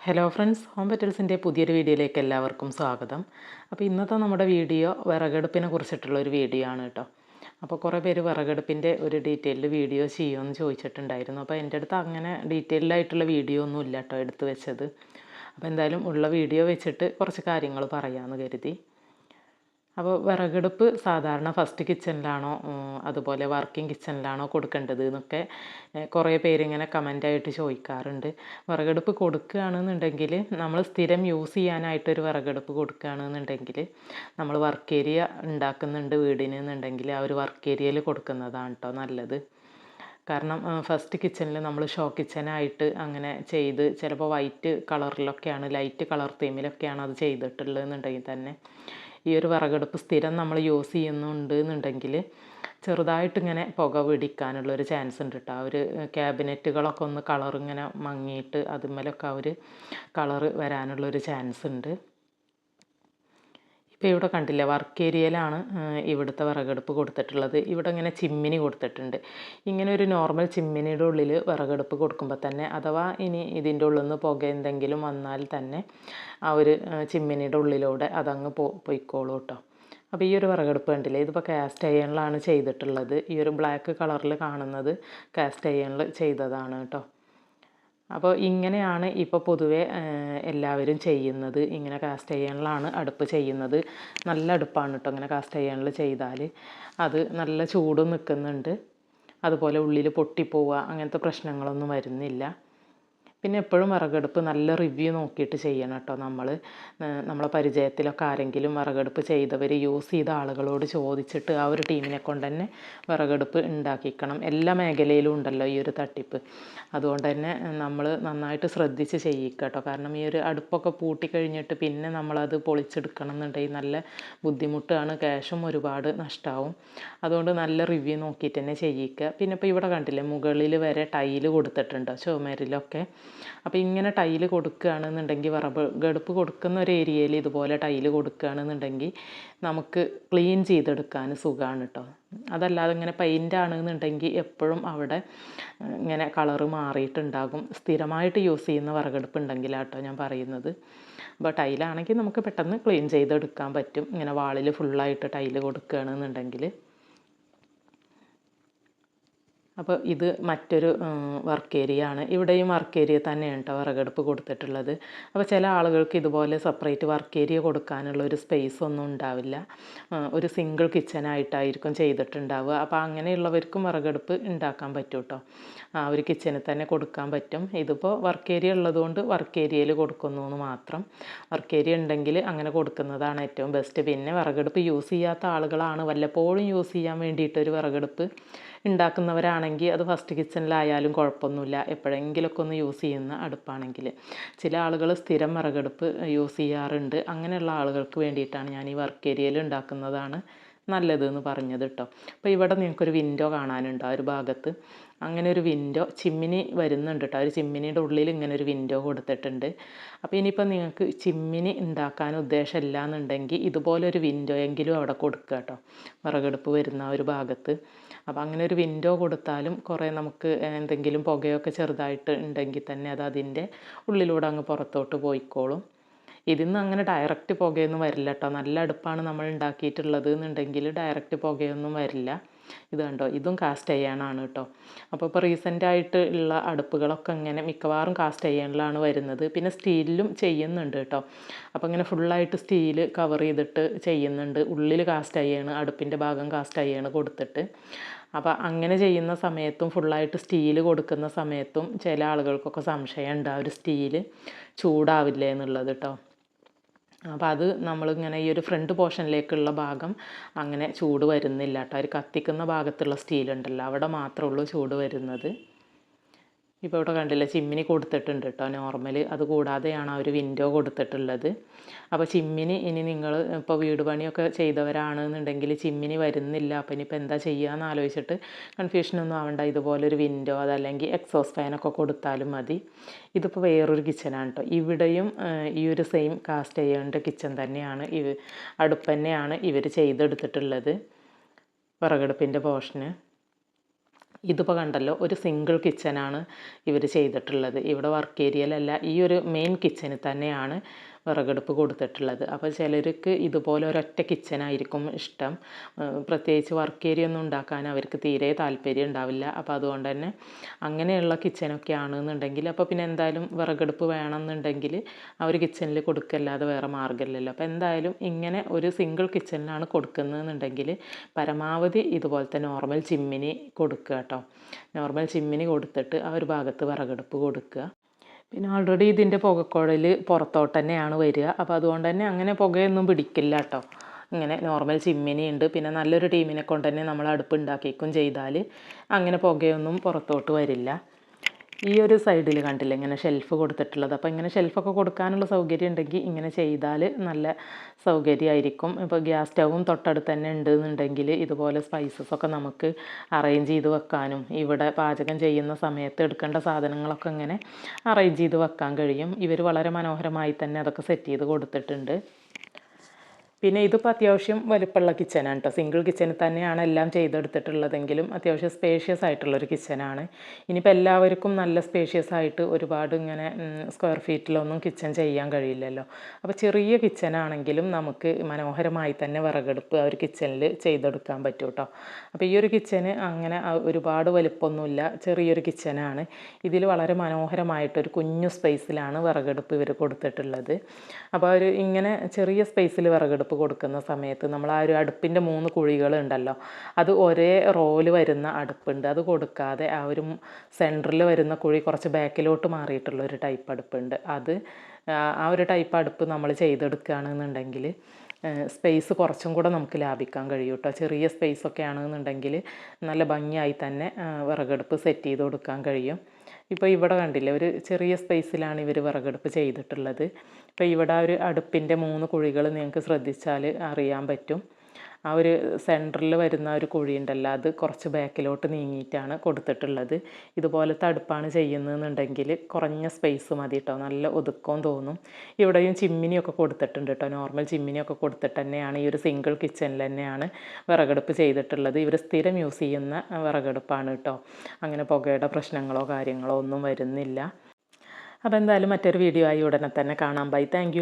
Hello friends home പെറ്റൽസിന്റെ പുതിയൊരു വീഡിയോയിലേക്ക് എല്ലാവർക്കും സ്വാഗതം. അപ്പോൾ ഇന്നത്തെ നമ്മുടെ വീഡിയോ വിറകടുപ്പിനെ കുറിച്ചിട്ടുള്ള ഒരു വീഡിയോ ആണ് കേട്ടോ. അപ്പോൾ കുറേ പേര് വിറകടുപ്പിന്റെ ഒരു ഡീറ്റെയിൽഡ് വീഡിയോ ചെയ്യുമെന്ന് ചോദിച്ചിട്ടുണ്ടായിരുന്നു. അപ്പോൾ എന്റെ അടുത്ത് അങ്ങനെ ഡീറ്റെയിൽഡ് ആയിട്ടുള്ള വീഡിയോ ഒന്നും ഇല്ല കേട്ടോ എടുത്തു വെച്ചത്. അപ്പോൾ എന്തായാലും ഉള്ള വീഡിയോ വെച്ചിട്ട് കുറച്ച് കാര്യങ്ങൾ പറയാമെന്ന് കരുതി. അപ്പോൾ വിറകടുപ്പ് സാധാരണ ഫസ്റ്റ് കിച്ചണിലാണോ അതുപോലെ വർക്കിംഗ് കിച്ചണിലാണോ കൊടുക്കേണ്ടത് എന്നൊക്കെ കുറേ പേരിങ്ങനെ കമന്റായിട്ട് ചോദിക്കാറുണ്ട്. വിറകടുപ്പ് കൊടുക്കുകയാണെന്നുണ്ടെങ്കിൽ നമ്മൾ സ്ഥിരം യൂസ് ചെയ്യാനായിട്ടൊരു വിറകടുപ്പ് കൊടുക്കുകയാണെന്നുണ്ടെങ്കിൽ നമ്മൾ വർക്ക് ഏരിയ ഉണ്ടാക്കുന്നുണ്ട് വീടിന് എന്നുണ്ടെങ്കിൽ ആ ഒരു വർക്ക് ഏരിയയിൽ കൊടുക്കുന്നതാണ് കേട്ടോ നല്ലത്. കാരണം ഫസ്റ്റ് കിച്ചണിൽ നമ്മൾ ഷോ കിച്ചനായിട്ട് അങ്ങനെ ചെയ്ത് ചിലപ്പോൾ വൈറ്റ് കളറിലൊക്കെയാണ് ലൈറ്റ് കളർ തീമിലൊക്കെയാണ് അത് ചെയ്തിട്ടുള്ളത് എന്നുണ്ടെങ്കിൽ തന്നെ ഈ ഒരു വിറകടുപ്പ് സ്ഥിരം നമ്മൾ യൂസ് ചെയ്യുന്നുണ്ട് എന്നുണ്ടെങ്കിൽ ചെറുതായിട്ട് ഇങ്ങനെ പുക പിടിക്കാനുള്ളൊരു ചാൻസ് ഉണ്ട് കേട്ടോ ഒരു ക്യാബിനറ്റുകളൊക്കെ ഒന്ന് കളർ ഇങ്ങനെ മങ്ങിയിട്ട് ആ ഒരു കളറ് വരാനുള്ളൊരു ചാൻസ് ഉണ്ട്. ഇപ്പോൾ ഇവിടെ കണ്ടില്ലേ വർക്ക് ഏരിയയിലാണ് ഇവിടുത്തെ വിറകടുപ്പ് കൊടുത്തിട്ടുള്ളത്. ഇവിടെ ഇങ്ങനെ ചിമ്മിനി കൊടുത്തിട്ടുണ്ട്. ഇങ്ങനെ ഒരു നോർമൽ ചിമ്മിനിയുടെ ഉള്ളിൽ വിറകടുപ്പ് കൊടുക്കുമ്പോൾ തന്നെ അഥവാ ഇനി ഇതിന്റെ ഉള്ളിൽ നിന്ന് പുക എന്തെങ്കിലും വന്നാൽ തന്നെ ആ ഒരു ചിമ്മിനിയുടെ ഉള്ളിലൂടെ അതങ്ങ് പോ പൊയ്ക്കോളൂ കേട്ടോ. അപ്പോൾ ഈ ഒരു വിറകടുപ്പ് കണ്ടില്ലേ ഇതിപ്പോൾ കാസ്റ്റ് അയണിലാണ് ചെയ്തിട്ടുള്ളത്. ഈ ഒരു ബ്ലാക്ക് കളറിൽ കാണുന്നത് കാസ്റ്റ് അയണിൽ ചെയ്തതാണ് കേട്ടോ. അപ്പോൾ ഇങ്ങനെയാണ് ഇപ്പോൾ പൊതുവേ എല്ലാവരും ചെയ്യുന്നത്. ഇങ്ങനെ കാസ്റ്റ് അയണിലാണ് അടുപ്പ് ചെയ്യുന്നത്. നല്ല അടുപ്പാണ് കേട്ടോ ഇങ്ങനെ കാസ്റ്റ് അയണിൽ ചെയ്താൽ അത് നല്ല ചൂട് നിൽക്കുന്നുണ്ട് അതുപോലെ ഉള്ളിൽ പൊട്ടിപ്പോവുക അങ്ങനത്തെ പ്രശ്നങ്ങളൊന്നും വരുന്നില്ല. പിന്നെ എപ്പോഴും വിറകടുപ്പ് നല്ല റിവ്യൂ നോക്കിയിട്ട് ചെയ്യണം കേട്ടോ നമ്മൾ നമ്മളെ പരിചയത്തിലൊക്കെ ആരെങ്കിലും വിറകടുപ്പ് ചെയ്തവർ യൂസ് ചെയ്ത ആളുകളോട് ചോദിച്ചിട്ട് ആ ഒരു ടീമിനെ കൊണ്ട് തന്നെ വിറകടുപ്പ് ഉണ്ടാക്കിക്കണം. എല്ലാ മേഖലയിലും ഉണ്ടല്ലോ ഈ ഒരു തട്ടിപ്പ്. അതുകൊണ്ട് തന്നെ നമ്മൾ നന്നായിട്ട് ശ്രദ്ധിച്ച് ചെയ്യിക്കുക കേട്ടോ. കാരണം ഈ ഒരു അടുപ്പൊക്കെ പൂട്ടി കഴിഞ്ഞിട്ട് പിന്നെ നമ്മളത് പൊളിച്ചെടുക്കണം എന്നുണ്ടെങ്കിൽ നല്ല ബുദ്ധിമുട്ടാണ്. ക്യാഷും ഒരുപാട് നഷ്ടമാവും അതുകൊണ്ട് നല്ല റിവ്യൂ നോക്കിയിട്ട് തന്നെ ചെയ്യിക്കുക. പിന്നെ ഇപ്പോൾ ഇവിടെ കണ്ടില്ലേ മുകളിൽ വരെ ടൈൽ കൊടുത്തിട്ടുണ്ട്. ചുമരിലൊക്കെ. അപ്പോൾ ഇങ്ങനെ ടൈൽ കൊടുക്കുകയാണെന്നുണ്ടെങ്കിൽ ഗടുപ്പ് കൊടുക്കുന്ന ഒരു ഏരിയയിൽ ഇതുപോലെ ടൈൽ കൊടുക്കുകയാണെന്നുണ്ടെങ്കിൽ നമുക്ക് ക്ലീൻ ചെയ്തെടുക്കാൻ സുഖമാണ് കേട്ടോ. അതല്ലാതെ ഇങ്ങനെ പെയിന്റ് ആണെന്നുണ്ടെങ്കിൽ എപ്പോഴും അവിടെ ഇങ്ങനെ കളറ് മാറിയിട്ടുണ്ടാകും. സ്ഥിരമായിട്ട് യൂസ് ചെയ്യുന്ന വിറകടുപ്പ് ഉണ്ടെങ്കിലാട്ടോ ഞാൻ പറയുന്നത്. അപ്പോൾ ടൈലാണെങ്കിൽ നമുക്ക് പെട്ടെന്ന് ക്ലീൻ ചെയ്തെടുക്കാൻ പറ്റും. ഇങ്ങനെ വാളിൽ ഫുള്ളായിട്ട് ടൈൽ കൊടുക്കുകയാണെന്നുണ്ടെങ്കിൽ. അപ്പോൾ ഇത് മറ്റൊരു വർക്ക് ഏരിയ ആണ്. ഇവിടെയും വർക്ക് ഏരിയ തന്നെയാണ് കേട്ടോ വിറകടുപ്പ് കൊടുത്തിട്ടുള്ളത്. അപ്പോൾ ചില ആളുകൾക്ക് ഇതുപോലെ സെപ്പറേറ്റ് വർക്ക് ഏരിയ കൊടുക്കാനുള്ള ഒരു സ്പേസ് ഒന്നും ഉണ്ടാവില്ല. ഒരു സിംഗിൾ കിച്ചനായിട്ടായിരിക്കും ചെയ്തിട്ടുണ്ടാവുക. അപ്പോൾ അങ്ങനെയുള്ളവർക്കും വിറകടുപ്പ് ഉണ്ടാക്കാൻ പറ്റും കേട്ടോ ആ ഒരു കിച്ചനിൽ തന്നെ കൊടുക്കാൻ പറ്റും. ഇതിപ്പോൾ വർക്ക് ഏരിയ ഉള്ളതുകൊണ്ട് വർക്ക് ഏരിയയിൽ കൊടുക്കുന്നു എന്ന് മാത്രം. വർക്ക് ഏരിയ ഉണ്ടെങ്കിൽ അങ്ങനെ കൊടുക്കുന്നതാണ് ഏറ്റവും ബെസ്റ്റ് പിന്നെ വിറകടുപ്പ് യൂസ് ചെയ്യാത്ത ആളുകളാണ്. വല്ലപ്പോഴും യൂസ് ചെയ്യാൻ വേണ്ടിയിട്ടൊരു വിറകടുപ്പ് ഉണ്ടാക്കുന്നവരാണെങ്കിൽ അത് ഫസ്റ്റ് കിച്ചണിലായാലും കുഴപ്പമൊന്നുമില്ല. എപ്പോഴെങ്കിലുമൊക്കെ ഒന്ന് യൂസ് ചെയ്യുന്ന അടുപ്പാണെങ്കിൽ. ചില ആളുകൾ സ്ഥിരം വിറകടുപ്പ് യൂസ് ചെയ്യാറുണ്ട്. അങ്ങനെയുള്ള ആളുകൾക്ക് വേണ്ടിയിട്ടാണ് ഞാൻ ഈ വർക്ക് ഏരിയയിൽ ഉണ്ടാക്കുന്നതാണ്. നല്ലത് എന്ന് പറഞ്ഞത് കേട്ടോ അപ്പോൾ ഇവിടെ നിങ്ങൾക്കൊരു വിൻഡോ കാണാനുണ്ട് ആ ഒരു ഭാഗത്ത്. അങ്ങനെ ഒരു വിൻഡോ ചിമ്മിനി വരുന്നുണ്ട് കേട്ടോ ഒരു ചിമ്മിനിയുടെ ഉള്ളിൽ ഇങ്ങനെ ഒരു വിൻഡോ കൊടുത്തിട്ടുണ്ട്. അപ്പോൾ ഇനിയിപ്പോൾ നിങ്ങൾക്ക് ചിമ്മിനി ഉണ്ടാക്കാൻ ഉദ്ദേശമില്ല എന്നുണ്ടെങ്കിൽ ഇതുപോലൊരു വിൻഡോ എങ്കിലും അവിടെ കൊടുക്കുക കേട്ടോ വിറകെടുപ്പ് വരുന്ന ഒരു ഭാഗത്ത്. അപ്പോൾ അങ്ങനെ ഒരു വിൻഡോ കൊടുത്താലും കുറേ നമുക്ക് എന്തെങ്കിലും പുകയൊക്കെ ചെറുതായിട്ട് ഉണ്ടെങ്കിൽ തന്നെ അത് അതിന്റെ ഉള്ളിലൂടെ അങ്ങ് പുറത്തോട്ട് പോയിക്കോളും. ഇതിൽ നിന്ന് അങ്ങനെ ഡയറക്റ്റ് പുകയൊന്നും വരില്ല കേട്ടോ നല്ല അടുപ്പാണ് നമ്മൾ ഉണ്ടാക്കിയിട്ടുള്ളത് എന്നുണ്ടെങ്കിൽ ഡയറക്റ്റ് പുകയൊന്നും വരില്ല. ഇത് കണ്ടോ? ഇതും കാസ്റ്റ് അയ്യാനാണ് കേട്ടോ അപ്പോൾ ഇപ്പോൾ റീസെന്റായിട്ട് ഉള്ള അടുപ്പുകളൊക്കെ ഇങ്ങനെ മിക്കവാറും കാസ്റ്റ് അയ്യാനിലാണ് വരുന്നത്. പിന്നെ സ്റ്റീലിലും ചെയ്യുന്നുണ്ട് കേട്ടോ അപ്പോൾ ഇങ്ങനെ ഫുള്ളായിട്ട് സ്റ്റീൽ കവർ ചെയ്തിട്ട് ചെയ്യുന്നുണ്ട്. ഉള്ളിൽ കാസ്റ്റ് അയ്യാണ് അടുപ്പിന്റെ ഭാഗം കാസ്റ്റ് അയ്യാണ് കൊടുത്തിട്ട്. അപ്പോൾ അങ്ങനെ ചെയ്യുന്ന സമയത്തും ഫുള്ളായിട്ട് സ്റ്റീൽ കൊടുക്കുന്ന സമയത്തും ചില ആളുകൾക്കൊക്കെ സംശയമുണ്ട് ആ ഒരു സ്റ്റീൽ ചൂടാവില്ല എന്നുള്ളത് കേട്ടോ അപ്പോൾ അത് നമ്മളിങ്ങനെ ഈ ഒരു ഫ്രണ്ട് പോർഷനിലേക്കുള്ള ഭാഗം അങ്ങനെ ചൂട് വരുന്നില്ല കേട്ടോ ഒരു കത്തിക്കുന്ന ഭാഗത്തുള്ള സ്റ്റീൽ ഉണ്ടല്ലോ. അവിടെ മാത്രമേ ഉള്ളൂ ചൂട് വരുന്നത്. ഇപ്പോൾ ഇവിടെ കണ്ടില്ല ചിമ്മിനി കൊടുത്തിട്ടുണ്ട് കേട്ടോ നോർമൽ അത് കൂടാതെയാണ് ആ ഒരു വിൻഡോ കൊടുത്തിട്ടുള്ളത്. അപ്പോൾ ചിമ്മിനി ഇനി നിങ്ങൾ ഇപ്പോൾ വീട് പണിയൊക്കെ ചെയ്തവരാണെന്നുണ്ടെങ്കിൽ ചിമ്മിനി വരുന്നില്ല. അപ്പോൾ ഇനിയിപ്പോൾ എന്താ ചെയ്യുകയെന്ന് ആലോചിച്ചിട്ട് കൺഫ്യൂഷനൊന്നും ആവണ്ട. ഇതുപോലൊരു വിൻഡോ അതല്ലെങ്കിൽ എക്സോസ് ഫാനൊക്കെ കൊടുത്താലും മതി. ഇതിപ്പോൾ വേറൊരു കിച്ചനാണ് കേട്ടോ ഇവിടെയും ഈ ഒരു സെയിം കാസ്റ്റ് ചെയ്യേണ്ട കിച്ചൺ തന്നെയാണ്. ഇവ അടുപ്പ് തന്നെയാണ് ഇവർ ചെയ്തെടുത്തിട്ടുള്ളത്. വിറകടുപ്പിന്റെ പോർഷന് ഇതിപ്പോൾ കണ്ടല്ലോ ഒരു സിംഗിൾ കിച്ചനാണ് ഇവർ ചെയ്തിട്ടുള്ളത്. ഇവിടെ വർക്ക് ഏരിയയിലല്ല ഈ ഒരു മെയിൻ കിച്ചണിൽ തന്നെയാണ് വിറകടുപ്പ് കൊടുത്തിട്ടുള്ളത്. അപ്പോൾ ചിലർക്ക് ഇതുപോലെ ഒരൊറ്റ കിച്ചനായിരിക്കും ഇഷ്ടം. പ്രത്യേകിച്ച് വർക്ക് ഏരിയ ഒന്നും ഉണ്ടാക്കാൻ അവർക്ക് തീരെ താല്പര്യം ഉണ്ടാവില്ല. അപ്പോൾ അതുകൊണ്ട് തന്നെ അങ്ങനെയുള്ള കിച്ചനൊക്കെ ആണെന്നുണ്ടെങ്കിൽ അപ്പോൾ പിന്നെ എന്തായാലും വിറകടുപ്പ് വേണമെന്നുണ്ടെങ്കിൽ ഒരു കിച്ചണിൽ കൊടുക്കല്ലാതെ വേറെ മാർഗമില്ലല്ലോ. അപ്പോൾ എന്തായാലും ഇങ്ങനെ ഒരു സിംഗിൾ കിച്ചണിലാണ് കൊടുക്കുന്നതെന്നുണ്ടെങ്കിൽ പരമാവധി ഇതുപോലത്തെ നോർമൽ ചിമ്മിനി കൊടുക്കുക കേട്ടോ. നോർമൽ ചിമ്മിനി കൊടുത്തിട്ട് ആ ഒരു ഭാഗത്ത് വിറകടുപ്പ് കൊടുക്കുക. പിന്നെ ഓൾറെഡി ഇതിന്റെ പുകക്കുഴൽ പുറത്തോട്ട് തന്നെയാണ് വരിക. അപ്പോൾ അതുകൊണ്ട് തന്നെ അങ്ങനെ പുകയൊന്നും പിടിക്കില്ല കേട്ടോ ഇങ്ങനെ നോർമൽ ചിമ്മിനി ഉണ്ട് പിന്നെ നല്ലൊരു ടീമിനെ കൊണ്ട് തന്നെ നമ്മൾ അടുപ്പ് ഉണ്ടാക്കിക്കും ചെയ്താൽ അങ്ങനെ പുകയൊന്നും പുറത്തോട്ട് വരില്ല. ഈ ഒരു സൈഡിൽ കണ്ടില്ല ഇങ്ങനെ ഷെൽഫ് കൊടുത്തിട്ടുള്ളത്. അപ്പോൾ ഇങ്ങനെ ഷെൽഫൊക്കെ കൊടുക്കാനുള്ള സൗകര്യം ഉണ്ടെങ്കിൽ ഇങ്ങനെ ചെയ്താൽ നല്ല സൗകര്യമായിരിക്കും. ഇപ്പോൾ ഗ്യാസ് സ്റ്റൗവും തൊട്ടടുത്ത് തന്നെ ഉണ്ടെന്നുണ്ടെങ്കിൽ ഇതുപോലെ സ്പൈസസ് ഒക്കെ നമുക്ക് അറേഞ്ച് ചെയ്ത് വെക്കാനും ഇവിടെ പാചകം ചെയ്യുന്ന സമയത്ത് എടുക്കേണ്ട സാധനങ്ങളൊക്കെ ഇങ്ങനെ അറേഞ്ച് ചെയ്ത് വെക്കാൻ കഴിയും. ഇവർ വളരെ മനോഹരമായി തന്നെ അതൊക്കെ സെറ്റ് ചെയ്ത് കൊടുത്തിട്ടുണ്ട്. പിന്നെ ഇതിപ്പോൾ അത്യാവശ്യം വലുപ്പമുള്ള കിച്ചനാണ് കേട്ടോ സിംഗിൾ കിച്ചനിൽ തന്നെയാണ് എല്ലാം ചെയ്തെടുത്തിട്ടുള്ളതെങ്കിലും അത്യാവശ്യം സ്പേഷ്യസ് ആയിട്ടുള്ളൊരു കിച്ചനാണ് ഇനിയിപ്പോൾ എല്ലാവർക്കും നല്ല സ്പേഷ്യസ് ആയിട്ട് ഒരുപാട് ഇങ്ങനെ സ്ക്വയർ ഫീറ്റിലൊന്നും കിച്ചൺ ചെയ്യാൻ കഴിയില്ലല്ലോ. അപ്പോൾ ചെറിയ കിച്ചനാണെങ്കിലും നമുക്ക് മനോഹരമായി തന്നെ വിറകെടുപ്പ് ആ ഒരു കിച്ചനിൽ ചെയ്തെടുക്കാൻ പറ്റും കേട്ടോ അപ്പോൾ ഈ ഒരു കിച്ചന് അങ്ങനെ ഒരുപാട് വലുപ്പമൊന്നുമില്ല. ചെറിയൊരു കിച്ചനാണ് ഇതിൽ വളരെ മനോഹരമായിട്ടൊരു കുഞ്ഞു സ്പേസിലാണ് വിറകെടുപ്പ് ഇവർ കൊടുത്തിട്ടുള്ളത്. അപ്പോൾ ഒരു ഇങ്ങനെ ചെറിയ സ്പേസിൽ വിറകെടുപ്പ് അടുപ്പ് കൊടുക്കുന്ന സമയത്ത് നമ്മൾ ആ ഒരു അടുപ്പിന്റെ മൂന്ന് കുഴികൾ ഉണ്ടല്ലോ അത് ഒരേ റോൽ വരുന്ന അടുപ്പുണ്ട്. അത് കൊടുക്കാതെ ആ ഒരു സെന്ററിൽ വരുന്ന കുഴി കുറച്ച് ബാക്കിലോട്ട് മാറിയിട്ടുള്ള ഒരു ടൈപ്പ് അടുപ്പുണ്ട്. അത് ആ ഒരു ടൈപ്പ് അടുപ്പ് നമ്മൾ ചെയ്തെടുക്കുകയാണെന്നുണ്ടെങ്കിൽ സ്പേസ് കുറച്ചും കൂടെ നമുക്ക് ലാഭിക്കാൻ കഴിയും കേട്ടോ ചെറിയ സ്പേസ് ഒക്കെ ആണെന്നുണ്ടെങ്കിൽ നല്ല ഭംഗിയായി തന്നെ വിറകടുപ്പ് സെറ്റ് ചെയ്ത് കൊടുക്കാൻ കഴിയും. ഇപ്പോൾ ഇവിടെ കണ്ടില്ലേ ഒരു ചെറിയ സ്പേസിലാണ് ഇവർ വിറകടുപ്പ് ചെയ്തിട്ടുള്ളത്. ഇപ്പോൾ ഇവിടെ ഒരു അടുപ്പിന്റെ മൂന്ന് കുഴികൾ നിങ്ങൾക്ക് ശ്രദ്ധിച്ചാൽ അറിയാൻ പറ്റും. ആ ഒരു സെന്ററിൽ വരുന്ന ഒരു കുഴി ഉണ്ടല്ലോ അത് കുറച്ച് ബാക്കിലോട്ട് നീങ്ങിയിട്ടാണ് കൊടുത്തിട്ടുള്ളത്. ഇതുപോലത്തെ അടുപ്പാണ് ചെയ്യുന്നതെന്നുണ്ടെങ്കിൽ കുറഞ്ഞ സ്പേസ് മതി കേട്ടോ നല്ല ഒതുക്കവും തോന്നും. ഇവിടെയും ചിമ്മിനിയൊക്കെ കൊടുത്തിട്ടുണ്ട് കേട്ടോ നോർമൽ ചിമ്മിനിയൊക്കെ കൊടുത്തിട്ട് തന്നെയാണ് ഈ ഒരു സിംഗിൾ കിച്ചണിൽ തന്നെയാണ് വിറകടുപ്പ് ചെയ്തിട്ടുള്ളത്. ഇവർ സ്ഥിരം യൂസ് ചെയ്യുന്ന വിറകടുപ്പാണ് കേട്ടോ അങ്ങനെ പുകയുടെ പ്രശ്നങ്ങളോ കാര്യങ്ങളോ ഒന്നും വരുന്നില്ല. അപ്പോൾ എന്തായാലും മറ്റൊരു വീഡിയോ ആയി ഉടനെ തന്നെ കാണാം. Bye thank